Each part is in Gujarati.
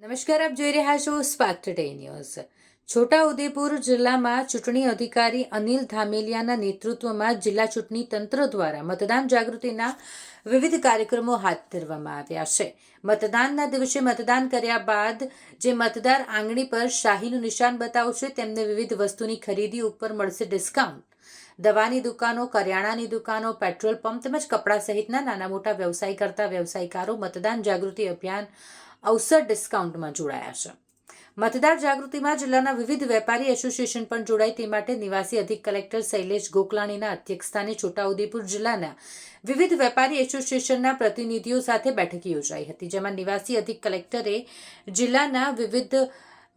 નમસ્કાર, આપ જોઈ રહ્યા છો સ્પાર્ક ટુડે ન્યૂઝ છોટાઉદેપુર જિલ્લામાં ચૂંટણી અધિકારી અનિલ ધામેલિયાના નેતૃત્વમાં જિલ્લા ચૂંટણી તંત્ર દ્વારા મતદાન જાગૃતિના વિવિધ કાર્યક્રમો હાથ ધરવામાં આવ્યા છે. મતદાનના દિવસે મતદાન કર્યા બાદ જે મતદાર આંગણી પર શાહીનું નિશાન બતાવશે, તેમને વિવિધ વસ્તુની ખરીદી ઉપર મળશે ડિસ્કાઉન્ટ દવાની દુકાનો, કરિયાણાની દુકાનો, પેટ્રોલ પંપ તેમજ કપડાં સહિતના નાના મોટા વ્યવસાય કરતા વ્યવસાયકારો મતદાન જાગૃતિ અભિયાન અવસર ડિસ્કાઉન્ટમાં જોડાયા છે. મતદાર જાગૃતિમાં જિલ્લાના વિવિધ વેપારી એસોસિએશન પણ જોડાય તે માટે નિવાસી અધિક કલેક્ટર શૈલેષ ગોકલાણીના અધ્યક્ષસ્થાને છોટાઉદેપુર જિલ્લાના વિવિધ વેપારી એસોસિએશનના પ્રતિનિધિઓ સાથે બેઠક યોજાઈ હતી, જેમાં નિવાસી અધિક કલેક્ટરે જિલ્લાના વિવિધ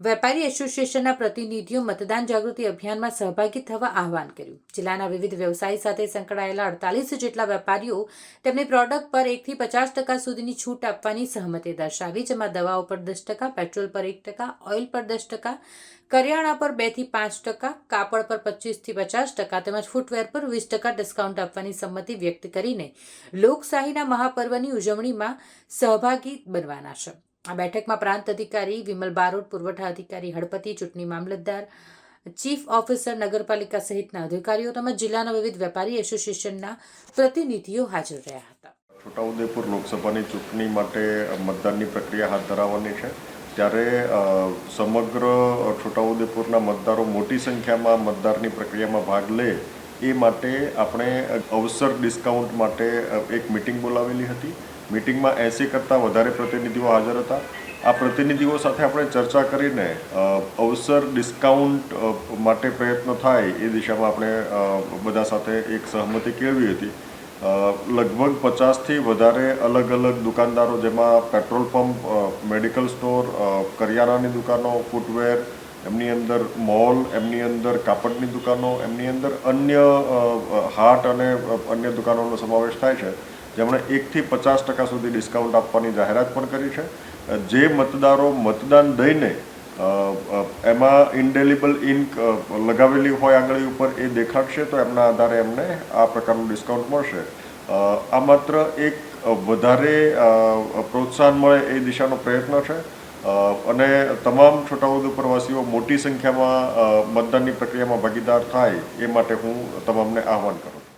વેપારી એસોસિએશનના પ્રતિનિધિઓ મતદાન જાગૃતિ અભિયાનમાં સહભાગી થવા આહવાન કર્યું. જિલ્લાના વિવિધ વ્યવસાય સાથે સંકળાયેલા અડતાલીસ જેટલા વેપારીઓ તેમની પ્રોડક્ટ પર એકથી પચાસ ટકા સુધીની છૂટ આપવાની સહમતિ દર્શાવી, જેમાં દવાઓ પર દસ ટકા, પેટ્રોલ પર એક ટકા, ઓઇલ પર દસ ટકા, કરિયાણા પર બેથી પાંચ ટકા, કાપડ પર પચીસથી પચાસ ટકા તેમજ ફૂટવેર પર વીસ ટકા ડિસ્કાઉન્ટ આપવાની સંમતિ વ્યક્ત કરીને લોકશાહીના મહાપર્વની ઉજવણીમાં સહભાગી બનવાના છે. આ બેઠકમાં પ્રાંત અધિકારી વિમલ બારોટ, પુરવઠા અધિકારી હળપતિ, ચૂંટણી મામલતદાર, ચીફ ઓફિસર નગરપાલિકા સહિતના અધિકારીઓ તેમજ જિલ્લાના વિવિધ વેપારી એસોસિએશનના પ્રતિનિધિઓ હાજર રહ્યા હતા. છોટાઉદેપુર લોકસભાની ચૂંટણી માટે મતદાનની પ્રક્રિયા હાથ ધરાવવાની છે. ત્યારે સમગ્ર છોટાઉદેપુરના મતદારો મોટી સંખ્યામાં મતદારની પ્રક્રિયામાં ભાગ લે એ માટે આપણે અવસર ડિસ્કાઉન્ટ માટે એક મિટિંગ બોલાવેલી હતી. મિટિંગમાં એંસી કરતાં વધારે પ્રતિનિધિઓ હાજર હતા. આ પ્રતિનિધિઓ સાથે આપણે ચર્ચા કરીને અવસર ડિસ્કાઉન્ટ માટે પ્રયત્ન થાય એ દિશામાં આપણે બધા સાથે એક સહમતિ કેળવી હતી. લગભગ પચાસથી વધારે અલગ અલગ દુકાનદારો જેમાં પેટ્રોલ પંપ મેડિકલ સ્ટોર કરિયાણાની દુકાનો, ફૂટવેર, એમની અંદર મોલ, એમની અંદર કાપડની દુકાનો, એમની અંદર અન્ય હાટ અને અન્ય દુકાનોનો સમાવેશ થાય છે. જેમણે એકથી પચાસ ટકા સુધી ડિસ્કાઉન્ટ આપવાની જાહેરાત પણ કરી છે. જે મતદારો મતદાન દઈને એમાં ઇન્ડેલિબલ ઇન્ક લગાવેલી હોય આંગળી ઉપર એ દેખાડશે તો એમના આધારે એમને આ પ્રકારનું ડિસ્કાઉન્ટ મળશે. આ માત્ર એક વધારે પ્રોત્સાહન મળે એ દિશાનો પ્રયત્ન છે. અને તમામ છોટાઉદેપુર વાસીઓ મોટી સંખ્યામાં મતદાનની પ્રક્રિયામાં ભાગીદાર થાય એ માટે હું તમામને આહવાન કરું છું.